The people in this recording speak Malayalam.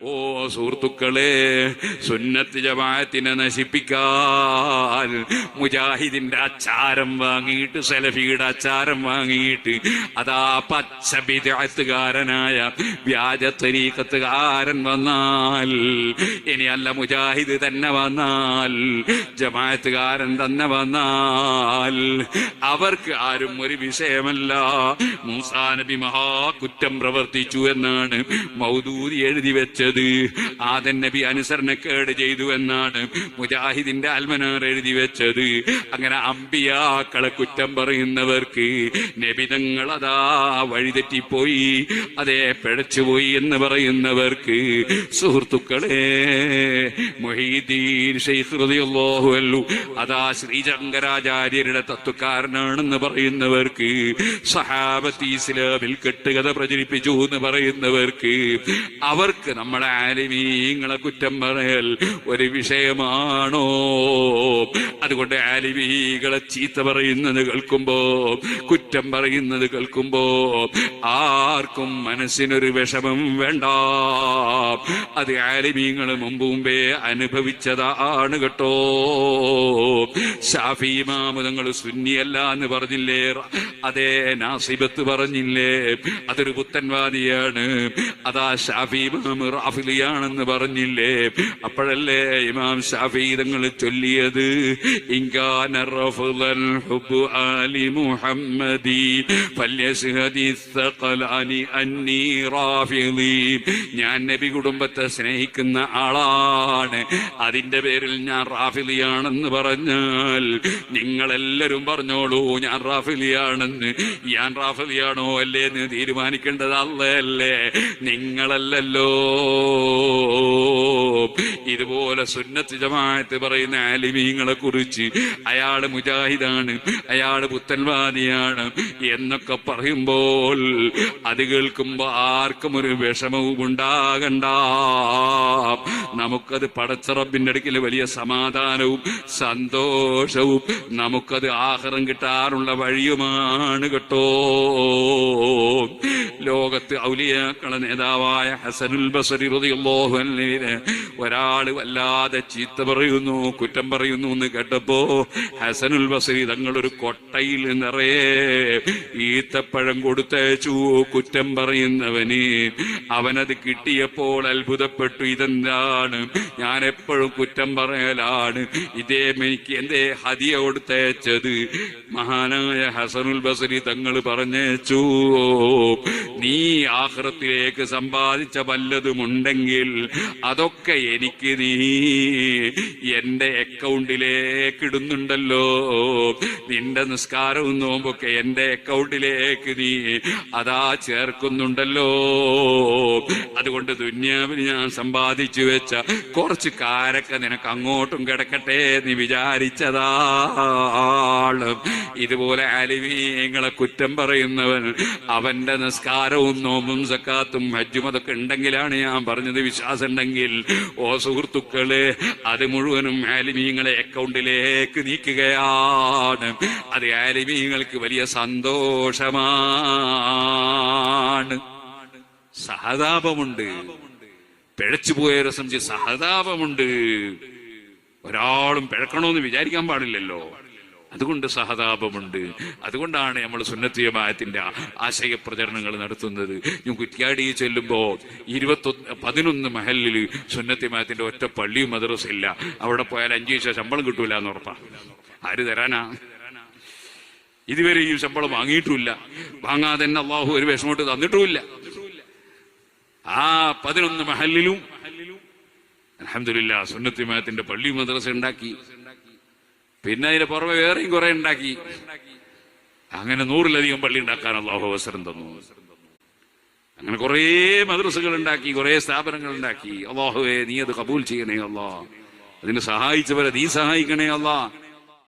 ഓ സുഹൃത്തുക്കളെ സുന്നത്ത് ജമാഅത്തിനെ നശിപ്പിക്കാൻ മുജാഹിദിന്റെ അച്ചാരം വാങ്ങിയിട്ട് സലഫിയുടെ അച്ചാരം വാങ്ങിയിട്ട് അതാ പച്ച വ്യാജ തരീക്കത്തുകാരൻ വന്നാൽ ഇനി അല്ല മുജാഹിദ് തന്നെ വന്നാൽ ജമാഅത്തുകാരൻ തന്നെ വന്നാൽ. അവർക്ക് ആരും ഒരു വിഷയമല്ല. മൂസാനബി മഹാകുറ്റം പ്രവർത്തിച്ചു എന്നാണ് മൗദൂദി എഴുതി വെച്ചത്. ആദൻ നബി അനുസരണക്കേട് ചെയ്തു എന്നാണ് മുജാഹിദിന്റെ അൽമനാർ എഴുതി വെച്ചത്. അങ്ങനെ അമ്പിയാക്കളെ കുറ്റം പറയുന്നവർക്ക് നബിതങ്ങൾ അതാ വഴിതെറ്റിപ്പോയി അതേ പിഴച്ചുപോയി എന്ന് പറയുന്നവർക്ക് സുഹൃത്തുക്കളെ മൊഹീദ്ദീൻ അതാ ശ്രീശങ്കരാചാര്യരുടെ തത്വക്കാരനാണെന്ന് പറയുന്നവർക്ക് സഹാബത്ത് ഇസ്ലാമിൽ കെട്ടുകഥ പ്രചരിപ്പിച്ചു എന്ന് പറയുന്നവർക്ക് അവർക്ക് ആലിമീങ്ങളെ കുറ്റം പറയൽ ഒരു വിഷയമാണോ? അതുകൊണ്ട് ആലിമീകളെ ചീത്ത പറയുന്നത് കേൾക്കുമ്പോ കുറ്റം പറയുന്നത് കേൾക്കുമ്പോ ആർക്കും മനസ്സിനൊരു വിഷമം വേണ്ട. അത് ആലിമീങ്ങൾ മുമ്പ് മുമ്പേ അനുഭവിച്ചതാണ് കേട്ടോ. ഷാഫി ഇമാമുതങ്ങൾ സുന്നിയല്ല എന്ന് പറഞ്ഞില്ലേ? അതേ നാസിബത്ത് പറഞ്ഞില്ലേ? അതൊരു പുത്തൻവാദിയാണ്. അതാ ഷാഫി ഹാഫിലിയാണെന്ന് പറഞ്ഞില്ലേ? അപ്പോഴല്ലേ ഇമാം ഷാഫീതങ്ങൾ ചൊല്ലിയത്? ഹുബു ആലി മുഹമ്മദി അന്നി ഞാൻ നബി കുടുംബത്തെ സ്നേഹിക്കുന്ന ആളാണ്. അതിന്റെ പേരിൽ ഞാൻ റാഫിലിയാണെന്ന് പറഞ്ഞാൽ നിങ്ങളെല്ലാരും പറഞ്ഞോളൂ ഞാൻ റാഫിലിയാണെന്ന്. ഞാൻ റാഫിലിയാണോ അല്ലേ എന്ന് തീരുമാനിക്കേണ്ടതല്ലേ? നിങ്ങളല്ലല്ലോ. ഇതുപോലെ സുന്നത്ത് ജമാഅത്ത് പറയുന്ന ആലിമീങ്ങളെ കുറിച്ച് അയാൾ മുജാഹിദാണ് അയാൾ പുത്തൻവാദിയാണ് എന്നൊക്കെ പറയുമ്പോൾ അത് കേൾക്കുമ്പോ ആർക്കും ഒരു വിഷമവും ഉണ്ടാകണ്ട നമുക്കത് പടച്ചറബിന്റെ അടുക്കൽ വലിയ സമാധാനവും സന്തോഷവും നമുക്കത് ആഹാരം കിട്ടാനുള്ള വഴിയുമാണ് കേട്ടോ. ലോകത്ത് ഔലിയാക്കള നേതാവായ ഹസനുൽ ബസരി അൻഹുവിനെ ഒരാൾ വല്ലാതെ ചീത്ത പറയുന്നു കുറ്റം പറയുന്നു എന്ന് കേട്ടപ്പോ ഹസനുൽ ബസരി തങ്ങളൊരു കൊട്ടയിൽ നിറയെ ഈത്തപ്പഴം കൊടുത്തയച്ചു. കുറ്റം പറയുന്നവന് അവനത് കിട്ടിയപ്പോൾ അത്ഭുതപ്പെട്ടു. ഇതെന്താണ് ഞാൻ എപ്പോഴും കുറ്റം പറയലാണ്. ഇതേ എനിക്ക് എന്തേ ഹതിയെ കൊടുത്തയച്ചത്? മഹാനായ ഹസനുൽ ബസരി തങ്ങൾ പറഞ്ഞു നീ ആഹ്റത്തിലേക്ക് സമ്പാദിച്ച വല്ലതുമുണ്ടെങ്കിൽ അതൊക്കെ എനിക്ക് നീ എന്റെ അക്കൗണ്ടിലേക്ക് ഇടുന്നുണ്ടല്ലോ. നിന്റെ നിസ്കാരവും നോമ്പൊക്കെ എന്റെ അക്കൗണ്ടിലേക്ക് നീ അതാ ചേർക്കുന്നുണ്ടല്ലോ. അതുകൊണ്ട് ദുന്യാവിന് ഞാൻ സമ്പാദിച്ചു വെച്ച. കുറച്ച് കാരൊക്കെ നിനക്ക് അങ്ങോട്ടും കിടക്കട്ടെ നീ വിചാരിച്ചതാളും ഇതുപോലെ അലിമീങ്ങളെ കുറ്റം പറയുന്നവൻ അവന്റെ നിസ്കാരവും നോമ്പും സക്കാത്തും ഹജ്ജും അതൊക്കെ ഉണ്ടെങ്കിലാണ് ഞാൻ പറഞ്ഞത് വിശ്വാസം ഉണ്ടെങ്കിൽ ഓ സുഹൃത്തുക്കൾ അത് മുഴുവനും ആലിമീങ്ങളെ അക്കൗണ്ടിലേക്ക് നീക്കുകയാണ്. അത് ആലിമീങ്ങൾക്ക് വലിയ സന്തോഷമാണ്. സഹതാപമുണ്ട്. പിഴച്ചുപോയവരെ സംബന്ധിച്ച് സഹതാപമുണ്ട്. ഒരാളും പിഴക്കണമെന്ന് വിചാരിക്കാൻ പാടില്ലല്ലോ. അതുകൊണ്ട് സഹതാപമുണ്ട്. അതുകൊണ്ടാണ് നമ്മൾ സുന്നത്തിയമായത്തിന്റെ ആശയ പ്രചരണങ്ങൾ നടത്തുന്നത്. ഞാൻ കുറ്റ്യാടി ചെല്ലുമ്പോ ഇരുപത്തൊന്ന് പതിനൊന്ന് മഹലിൽ സുന്നത്തിയമായത്തിന്റെ ഒറ്റ പള്ളിയും മദ്രസ ഇല്ല. അവിടെ പോയാൽ അഞ്ചു പൈസ ശമ്പളം കിട്ടൂല എന്ന് ഉറപ്പാ. ആര് തരാനാ? ഇതുവരെ ഈ ശമ്പളം വാങ്ങിയിട്ടുമില്ല. വാങ്ങാതെ തന്നെ അള്ളാഹു ഒരു വിഷമോട്ട് തന്നിട്ടുമില്ല. ആ പതിനൊന്ന് മഹലിലും അലഹമില്ല സുന്നത്തിമായത്തിന്റെ പള്ളി മദ്രസ ഉണ്ടാക്കി. പിന്നെ അതിന്റെ പുറമെ വേറെയും കുറെ ഉണ്ടാക്കി. അങ്ങനെ നൂറിലധികം പള്ളി ഉണ്ടാക്കാൻ അള്ളാഹു അവസരം തന്നു. അങ്ങനെ കുറേ മദ്രസകൾ ഉണ്ടാക്കി കുറേ സ്ഥാപനങ്ങൾ ഉണ്ടാക്കി. അള്ളാഹുവെ നീ അത് കബൂൽ ചെയ്യണേ അള്ളാ അതിനെ സഹായിച്ചവരെ നീ സഹായിക്കണേ അല്ലാ